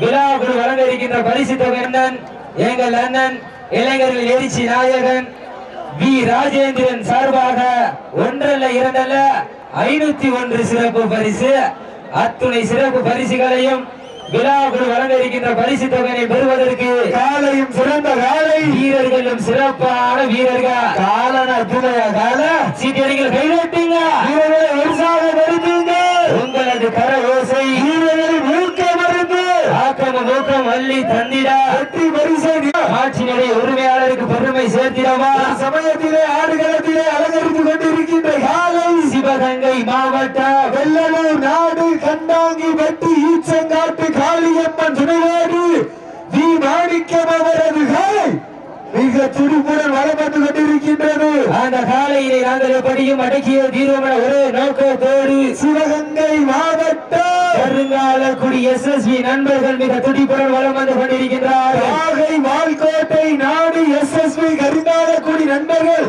விழாவுக்கு வழங்க இருக்கின்ற பரிசு தொகை அண்ணன் எங்கள் அண்ணன் இளைஞர்கள் எழுச்சி நாயகன் வி. ராஜேந்திரன் சார்பாக ஒன்றல்ல இரண்டல்ல ஐநூத்தி ஒன்று சிறப்பு பரிசு. அத்துணை சிறப்பு பரிசுகளையும் விழாவுக்கு வழங்க இருக்கின்ற பரிசு தொகையை பெறுவதற்கு காலையும் சிறந்த காலை. வீரர்களும் சிறப்பான வீரர்கள். காலன அற்புதய கால. சீட்டடிகள் கைதட்டுங்க. வீரர்களை உற்சாகப்படுத்துங்க. உங்களது கர ஓசை வீரர்களை ஊக்க மருந்து நோக்கம் வள்ளி தந்திடா. வெற்றி பரிசை ஆட்சியினுடைய உரிமையாளருக்கு பெருமை சேர்த்திடவா? சமயத்திலே ஆடுகளத்திலே அலங்கரித்து கொண்டிருக்கின்ற காலை சிவகங்கை மாவட்டம். வெள்ளலூர் நாடு கண்டாங்கி வெட்டி ஈச்சங்காட்டு காளியம்மன் துணையோடு வி மாணிக்கம் மிக துடிப்புடன் வந்து கொண்டிருக்கின்றது. அந்த காலையிலே நாங்கள் எப்படியும் அடக்கிய தீர்வமன ஒரே நோக்கத்தோடு சிவகங்கை மாவட்டம். வருங்கால குடி எஸ் எஸ் வி நண்பர்கள் மிக துடிப்புடன் வலம் வந்து கொண்டிருக்கின்றார்கள். நாகை வால்கோட்டை நாடு எஸ் எஸ் பி கரிந்தாலக்குடி நண்பர்கள்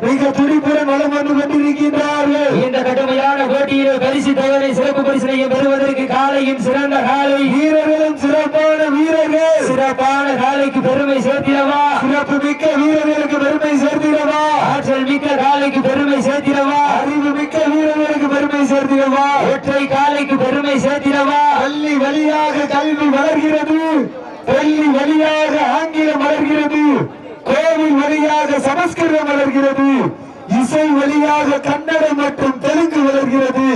மிக துடிப்புடன் வலம் வந்து கொண்டிருக்கின்றார்கள். இந்த கடுமையான போட்டியிலே பரிசு தொகை சிறப்பு பரிசனையும் பெறுவதற்கு காலையும் சிறந்த காலை. வீரர்களும் சிறப்பான வீரர்கள். சிறப்பான காலைக்கு பெருமை சேர்த்திடவா? சிறப்பு மிக்க வீரர்களுக்கு பெருமை சேர்த்திடவா? ஆற்றல் மிக்க காலைக்கு பெருமை சேர்த்திடவா? அறிவு மிக்க வீரர்களுக்கு பெருமை சேர்த்திடவா? ஒற்றை காலைக்கு பெருமை சேர்த்திடவா? பள்ளி வழியாக கல்வி வளர்கிறது. பள்ளி வழியாக ஆங்கிலம் வளர்கிறது. கோவில் வழியாக சமஸ்கிருதம் வளர்கிறது. இசை வழியாக கன்னடம் மற்றும் தெலுங்கு வளர்கிறது.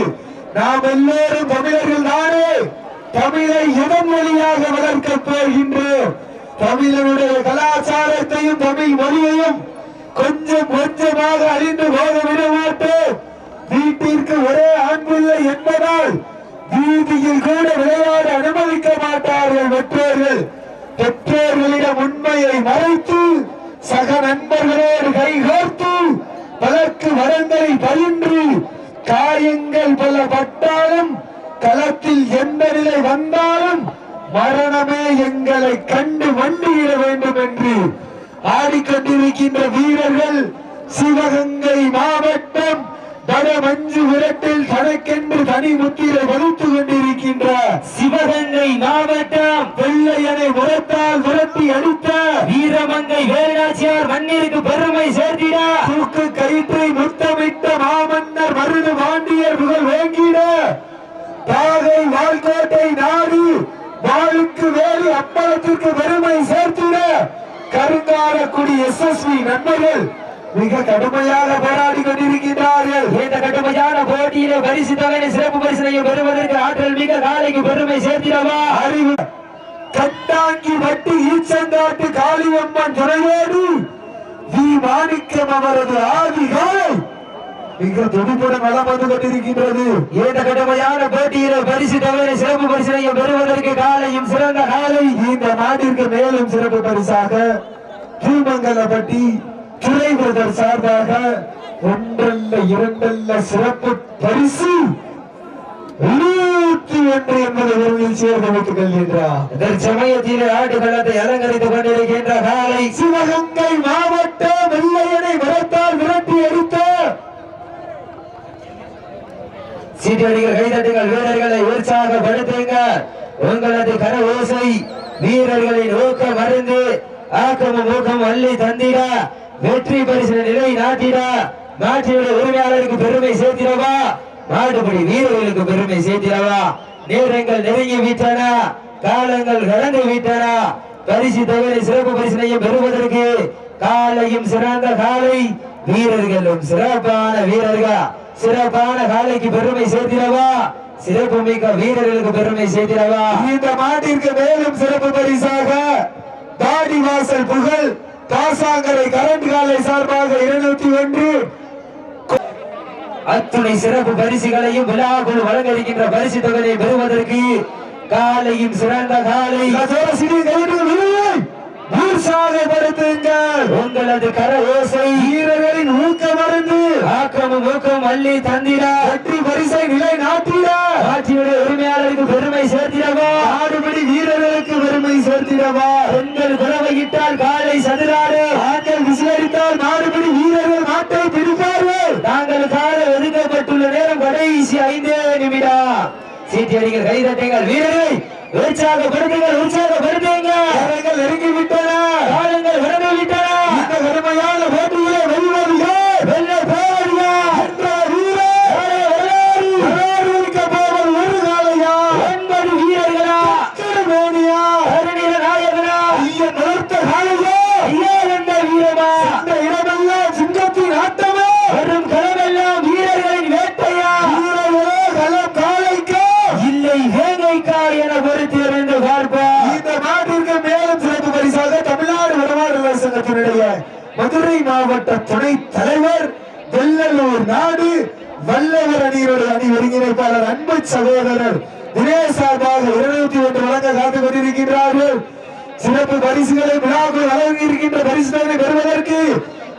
நாம் எல்லோரும் தமிழர்கள் தானே. தமிழை எதன் வழியாக வளர்க்கப் போகின்றோம். தமிழனுடைய கலாச்சாரத்தையும் தமிழ் மொழியையும் கொஞ்சம் கொஞ்சமாக அழிந்து போக விட மாட்டோம் வீட்டிற்கு ஒரே அன்பில்லை என்பதால் வீதியில் கூட விளையாட அனுமதிக்க மாட்டார்கள் பெற்றோர்கள் பெற்றோர்களிடம் உண்மையை மறைத்து சக நண்பர்களோடு கைகோர்த்து பலருக்கு வரங்களை பயின்று காயங்கள் பல பட்டாலும் களத்தில் எந்த நிலை வந்தாலும் மரணமே எங்களை கண்டு வண்டியிட வேண்டும் என்று ஆடிக்கொண்டிருக்கின்ற வீரர்கள் சிவகங்கை மாவட்டம் தனமஞ்சு விரட்டில் தனக்கென்று தனி முத்திரை வகுத்துக் கொண்டிருக்கின்ற சிவகங்கை மாவட்டம் வெள்ளையனை உரத்தால் விரட்டி அடித்த வீரமங்கை வேலாச்சியார் மண்ணிற்கு பெருமை சேர்த்திட தூக்கு கயிற்றை முத்தமிட்ட மாமன்னர் மருது பாண்டியர் புகழ் வேங்கிட. தாகை வாழ்கோட்டை நான் வேலு அப்பளத்திற்கு பெருமை சேர்த்திட கருங்காலக்குடி எஸ் எஸ் வி நண்பர்கள் மிக கடுமையாக போராடி கொண்டிருக்கின்றார்கள். இந்த கடுமையான போட்டியிலே பரிசு தொகை சிறப்பு பரிசனையும் பெறுவதற்கு ஆற்றல் மிக காலைக்கு பெருமை சேர்த்திடவா? அறிவு. கட்டாங்கி வட்டி ஈச்சங்காட்டு காளியம்மன் துணையோடு வி. மாணிக்கம் அவரது ஆதிகாலை மிக துடிப்புடன் வளம் வந்து கொண்டிருக்கின்றது. இந்த கடுமையான போட்டியிலே பரிசு தொகை சிறப்பு பரிசனையும் பெறுவதற்கு காலையும் சிறந்த காலை நாட்டிற்கு மேலும் சிறப்பு பரிசாக பூமங்கலப்பட்டி துறை பிரதர் சார்பாக ஒன்றல்ல இரண்டல்ல சிறப்பு பரிசு நூற்றி ஒன்று என்பதை உறுதியில் சேர்ந்து வைத்துக் கொள்கின்றார். சமயத்திலே ஆட்டுக்களத்தை அலங்கரித்துக் கொண்டிருக்கின்ற காலை சிவகங்கை மாவட்ட வெள்ளையனை வரத்தால் விரட்டி அடித்த சீட்டடிகள் கைதட்டுங்கள் வீரர்களை உற்சாகப்படுத்துங்க. உங்களது கர ஓசை வீரர்களின் ஊக்கம் மருந்து ஆக்கமும் ஊக்கம் அள்ளி தந்திட வெற்றி பரிசு நிலை நாட்டிட. நாட்டினுடைய உரிமையாளருக்கு பெருமை சேர்த்திடவா? நாட்டுப்படி வீரர்களுக்கு பெருமை சேர்த்திடவா? நேரங்கள் நெருங்கி விட்டன காலங்கள் கடந்து விட்டன. பரிசு தவிர சிறப்பு பரிசனையும் பெறுவதற்கு காலையும் சிறந்த காலை வீரர்களும் சிறப்பான வீரர்கள். சிறப்பான காலைக்கு பெருமை சேர்த்திடவா? சிறப்பு மிக்க வீரர்களுக்கு பெருமை சேர்த்திடவா இந்த மாட்டிற்கு மேலும் சிறப்பு பரிசாக தாடி வாசல் புகழ் காசாங்கரை கரண்ட் காலை சார்பாக இருநூத்தி ஒன்று. அத்துணை சிறப்பு பரிசுகளையும் விழாக்குள் வழங்க இருக்கின்ற பரிசு தொகையை பெறுவதற்கு காலையும் சிறந்த காலை. உற்சாகப்படுத்துங்கள். உங்களது கர ஓசை வீரர்களின் ஊக்க மருந்து ஆக்கமும் ஊக்கம் அள்ளி தந்திட. வெற்றி பரிசை நிலை நாட்டிட ஆட்சியுடைய உரிமையாளருக்கு பெருமை சேர்த்திடவா? ஆடுபடி வீரர்களுக்கு பெருமை சேர்த்திடவா? பெண்கள் குறவையிட்டால் காலை சதுராடு ஆண்கள் விசிலடித்தால் நாடுபடி வீரர்கள் நாட்டை பிடிப்பார்கள். நாங்கள் கால ஒதுக்கப்பட்டுள்ள நேரம் கடைசி ஐந்தே நிமிடம். சீட்டியடிகள் கைதட்டுங்கள் வீரரை உற்சாக உற்சாகப்படுத்துங்கள் உற்சாகப்படுத்துங்க கரங்கள் நெருங்கி விட்டன காலங்கள் விரண்டு விட்டன. இந்த கடுமையான போட்டியிலே வெல்வது யார்? வெள்ள சங்கத்தினுடைய மதுரை மாவட்ட துணை தலைவர் வெள்ளலூர் நாடு வல்லவர் அணியினுடைய அணி ஒருங்கிணைப்பாளர் அன்பு சகோதரர் தினேஷ் சார்பாக இருநூத்தி ஒன்று வழங்க காத்து கொண்டிருக்கின்றார்கள். சிறப்பு பரிசுகளை விழாக்குள் வழங்கி இருக்கின்ற பரிசுகளை பெறுவதற்கு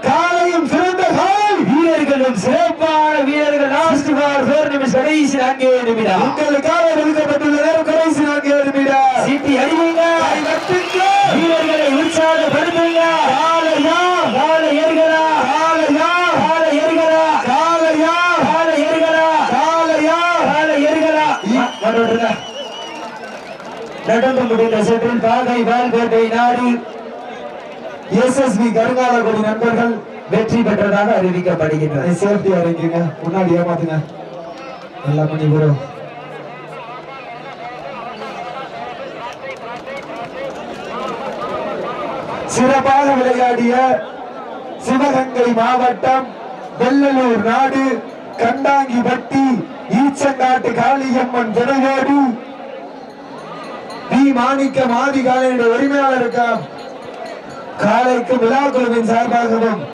காலையும் சிறந்த காலை வீரர்களும் சிறப்பான வீரர்கள். லாஸ்ட் பார் போர் நிமிஷம் கடைசி நான்கே நிமிடம். உங்களுக்காக ஒதுக்கப்பட்டுள்ள நேரம் கடைசி நான்கு நிமிடம். சீட்டி அடிவீங்க கை தட்டுங்க. வீரர்களை உற்சாகப்படுத்துங்க காலையா? கால ஏறுகளா காலையா? கால ஏறுகளா காலையா? கால ஏறுகளா காலையா கால ஏறுகளா நடந்து முடிந்த சுற்றில் பாகை வால்கோட்டை நாடி எஸ்எஸ்பி கருங்காலகுடி நண்பர்கள் வெற்றி பெற்றதாக அறிவிக்கப்படுகின்றனர் சேஃப்டி இறங்கிங்க முன்னாடி ஏமாத்துங்க. நல்லா பண்ணி போறோம் சிறப்பாக விளையாடிய சிவகங்கை மாவட்டம் வெள்ளலூர் நாடு கண்டாங்கி பட்டி ஈச்சங்காட்டு காளியம்மன் துணையோடு பி. மாணிக்க மாதி காலையுடைய உரிமையாளருக்காம் காலைக்கு விழா குழுவின் சார்பாகவும்